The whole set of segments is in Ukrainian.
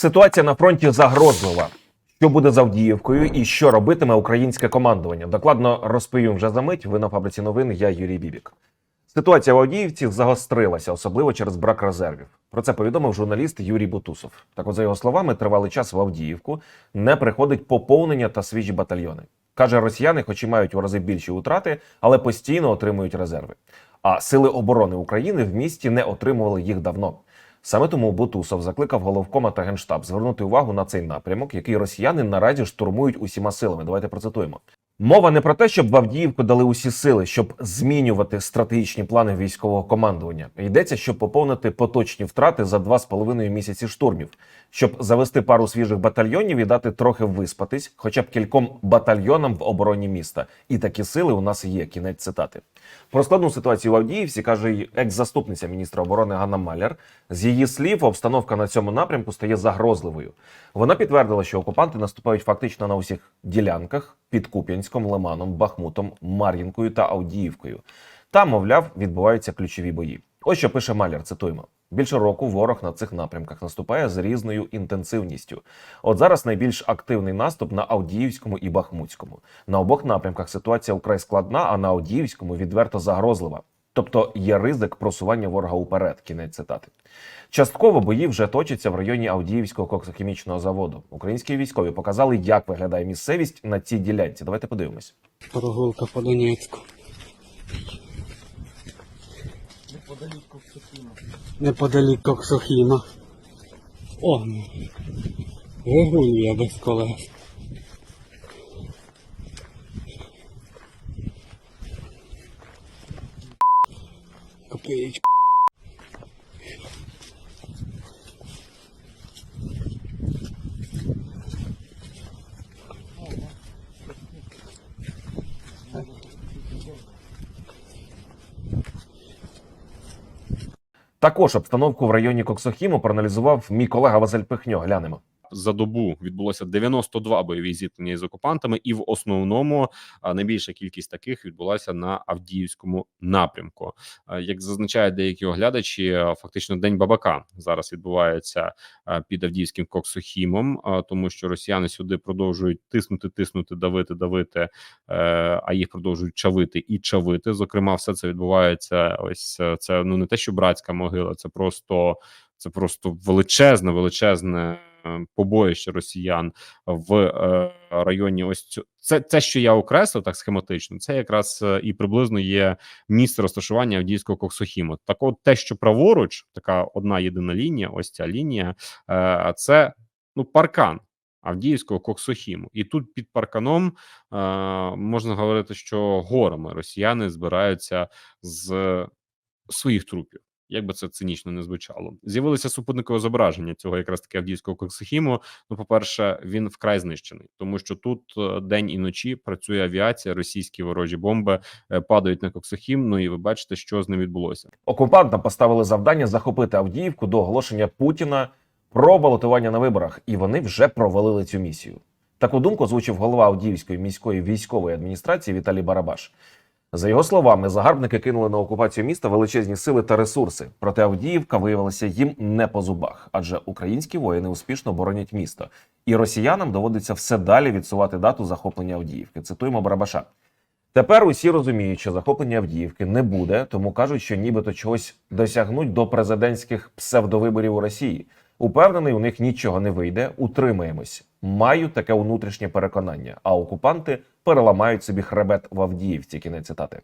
Ситуація на фронті загрозлива. Що буде з Авдіївкою і що робитиме українське командування? Докладно розповім вже за мить. Ви на фабриці новин. Я Юрій Бібік. Ситуація в Авдіївці загострилася, особливо через брак резервів. Про це повідомив журналіст Юрій Бутусов. Так, от, за його словами, тривалий час в Авдіївку не приходить поповнення та свіжі батальйони. Каже, росіяни, хоч і мають у рази більші утрати, але постійно отримують резерви. А сили оборони України в місті не отримували їх давно. Саме тому Бутусов закликав головкома та генштаб звернути увагу на цей напрямок, який росіяни наразі штурмують усіма силами. Давайте процитуємо. Мова не про те, щоб в Авдіївку дали усі сили, щоб змінювати стратегічні плани військового командування. Йдеться, щоб поповнити поточні втрати за два з половиною місяці штурмів, щоб завести пару свіжих батальйонів і дати трохи виспатись, хоча б кільком батальйонам в обороні міста. І такі сили у нас є. Кінець цитати. Про складну ситуацію в Авдіївці каже екс-заступниця міністра оборони Ганна Маляр. З її слів, обстановка на цьому напрямку стає загрозливою. Вона підтвердила, що окупанти наступають фактично на усіх ділянках під Куп'янськом, Лиманом, Бахмутом, Мар'їнкою та Авдіївкою. Там, мовляв, відбуваються ключові бої. Ось що пише Маляр. Цитуємо. Більше року ворог на цих напрямках наступає з різною інтенсивністю. От зараз найбільш активний наступ на Авдіївському і Бахмутському. На обох напрямках ситуація вкрай складна, а на Авдіївському відверто загрозлива. Тобто є ризик просування ворога уперед. Кінець цитати. Частково бої вже точаться в районі Авдіївського коксохімічного заводу. Українські військові показали, як виглядає місцевість на цій ділянці. Давайте подивимось. Прогулка по Донецьку. Неподалік Коксохіма. О, ну. Вигулю я без колес. Копеечку. Також обстановку в районі Коксохіму проаналізував мій колега Вазель Пихньо. Глянемо. За добу відбулося 92 бойові зіткнення із окупантами, і в основному найбільша кількість таких відбулася на Авдіївському напрямку. Як зазначають деякі оглядачі, фактично день бабака зараз відбувається під Авдіївським Коксохімом, тому що росіяни сюди продовжують тиснути, тиснути, давити, давити, е, а їх продовжують чавити і чавити. Зокрема, все це відбувається. Ось е, це ну не те, що братська могила, це просто це просто величезне, величезне побоїще росіян в е, районі. Ось цю це, це, що я окреслив так схематично. Це якраз е, і приблизно є місце розташування Авдіївського коксохіму. Так, от те, що праворуч, така одна єдина лінія, ось ця лінія, е, це ну паркан. Авдіївського коксохіму, і тут під парканом е, можна говорити, що горами росіяни збираються з своїх трупів. Як би це цинічно не звучало, з'явилося супутникове зображення цього якраз таки авдіївського коксохіму. Ну, по-перше, він вкрай знищений, тому що тут е, день і ночі працює авіація, російські ворожі бомби е, падають на коксохім. Ну і ви бачите, що з ним відбулося. Окупантам поставили завдання захопити Авдіївку до оголошення Путіна про балотування на виборах, і вони вже провалили цю місію. Таку думку озвучив голова Авдіївської міської військової адміністрації Віталій Барабаш. За його словами, загарбники кинули на окупацію міста величезні сили та ресурси. Проте Авдіївка виявилася їм не по зубах, адже українські воїни успішно боронять місто, і росіянам доводиться все далі відсувати дату захоплення Авдіївки. Цитуємо Барабаша. Тепер усі розуміють, що захоплення Авдіївки не буде, тому кажуть, що нібито чогось досягнуть до президентських псевдовиборів у Росії. Упевнений, у них нічого не вийде. Утримаємось. Маю таке внутрішнє переконання. А окупанти переламають собі хребет в Авдіївці. Кінець цитати.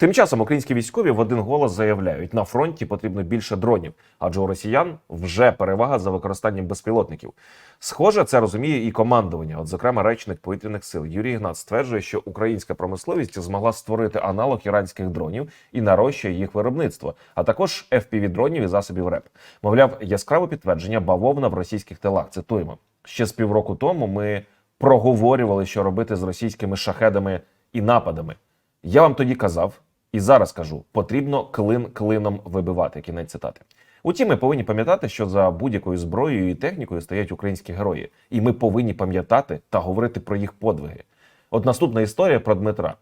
Тим часом українські військові в один голос заявляють, на фронті потрібно більше дронів, адже у росіян вже перевага за використанням безпілотників. Схоже, це розуміє і командування. От, зокрема, речник повітряних сил Юрій Ігнат стверджує, що українська промисловість змогла створити аналог іранських дронів і нарощує їх виробництво, а також fpv дронів і засобів РЕП. Мовляв, яскраве підтвердження бавовна в російських тилах. Цитуємо ще з півроку тому. Ми проговорювали, що робити з російськими шахедами і нападами. Я вам тоді казав, і зараз кажу: потрібно клин клином вибивати. Кінець цитати. Утім, ми повинні пам'ятати, що за будь-якою зброєю і технікою стоять українські герої, і ми повинні пам'ятати та говорити про їх подвиги. От наступна історія про Дмитра.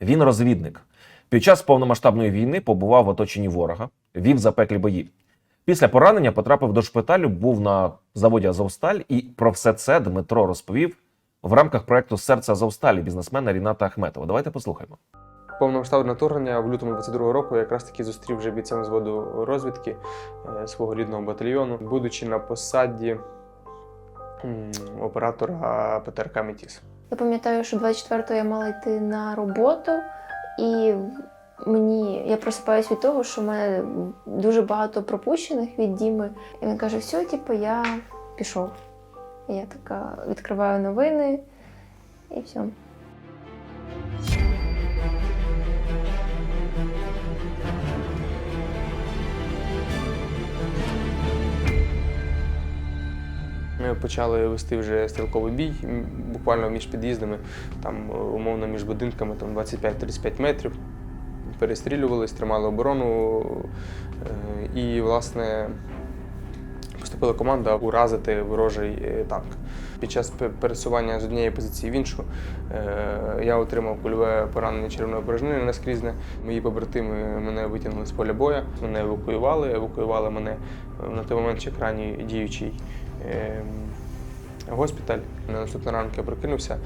Він розвідник. Під час повномасштабної війни побував в оточенні ворога, вів запеклі бої. Після поранення потрапив до шпиталю, був на заводі Азовсталь, і про все це Дмитро розповів в рамках проекту Серце Азовсталі бізнесмена Ріната Ахметова. Давайте послухаємо. Повномасштабне вторгнення в лютому 22 року я якраз таки зустрів вже бійцем зводу розвідки е, свого рідного батальйону, будучи на посаді оператора ПТРК Метіс. Я пам'ятаю, що 24-го я мала йти на роботу, і мені я просипаюсь від того, що в мене дуже багато пропущених від Діми. І він каже: все, типу, я пішов. І я така відкриваю новини і все. Ми почали вести вже стрілковий бій, буквально між під'їздами, там умовно між будинками там 25-35 метрів. Перестрілювались, тримали оборону. е, І, власне, поступила команда уразити ворожий е, танк. Під час пересування з однієї позиції в іншу е, я отримав кульове поранення черевної порожнини наскрізне. Мої побратими мене витягнули з поля бою, мене евакуювали, евакуювали мене на той момент ще крайній діючий е, госпіталь. На наступний ранок я прокинувся.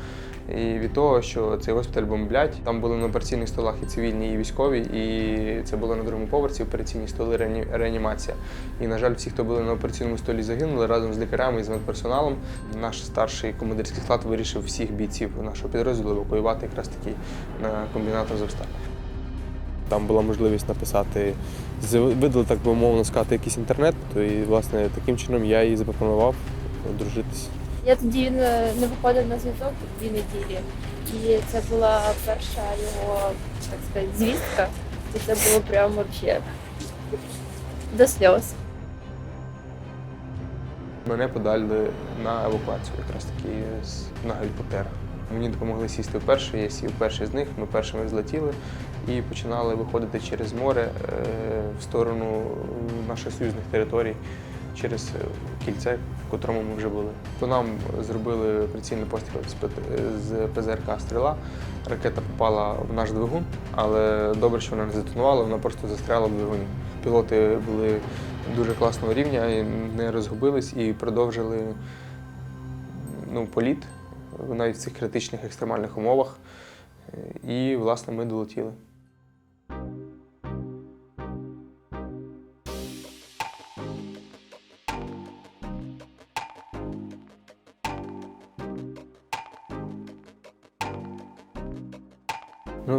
І від того, що цей госпіталь бомблять, там були на операційних столах і цивільні, і військові, і це було на другому поверсі операційні столи реані- реанімація. І, на жаль, всі, хто були на операційному столі, загинули разом з лікарями і з медперсоналом. Наш старший командирський склад вирішив всіх бійців нашого підрозділу евакуювати якраз таки на комбінат Азовсталь. Там була можливість написати, видали, так би мовно сказати, якийсь інтернет, то і власне таким чином я їй запропонував одружитись. Я тоді він е, не виходив на зв'язок дві неділі, і це була перша його, так сказати, звістка. І це було прямо вообще до сльоз. Мене подали на евакуацію, якраз таки на гелікоптера. Мені допомогли сісти вперше, я сів перший з них, ми першими злетіли і починали виходити через море е, в сторону наших союзних територій, через е, кільце, в котрому ми вже були. По нам зробили прицільний постріл з ПЗРК стріла. Ракета попала в наш двигун, але добре, що вона не затонувала, вона просто застряла в двигуні. Пілоти були дуже класного рівня, не розгубились і продовжили ну, політ навіть в цих критичних екстремальних умовах. І, власне, ми долетіли.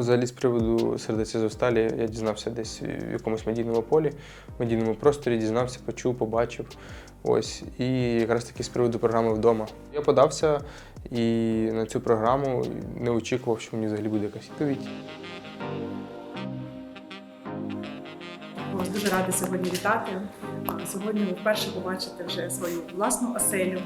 Взагалі, з приводу сердеця Зосталі я дізнався десь в якомусь медійному полі, медійному просторі, дізнався, почув, побачив. Ось. І якраз таки з приводу програми вдома. Я подався і на цю програму не очікував, що мені взагалі буде якась відповідь. Дуже рада сьогодні вітати. Сьогодні ви вперше побачите вже свою власну оселю.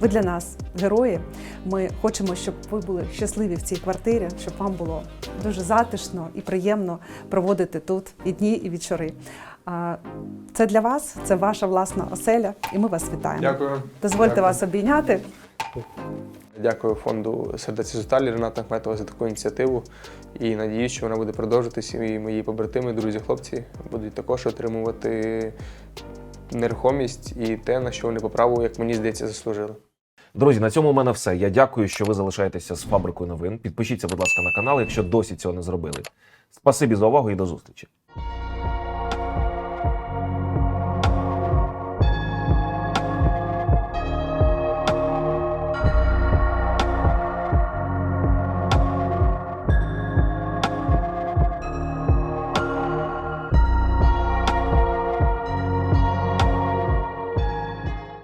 Ви для нас герої. Ми хочемо, щоб ви були щасливі в цій квартирі, щоб вам було дуже затишно і приємно проводити тут і дні, і вечори. А, Це для вас, це ваша власна оселя, і ми вас вітаємо. Дякую. Дозвольте Дякую. вас обійняти. Дякую фонду Сердець Зосталі Рената Ахметова за таку ініціативу. І надіюсь, що вона буде продовжитися. І мої побратими, друзі, хлопці будуть також отримувати нерухомість і те, на що вони по праву, як мені здається, заслужили. Друзі, на цьому у мене все. Я дякую, що ви залишаєтеся з фабрикою новин. Підпишіться, будь ласка, на канал, якщо досі цього не зробили. Спасибі за увагу і до зустрічі.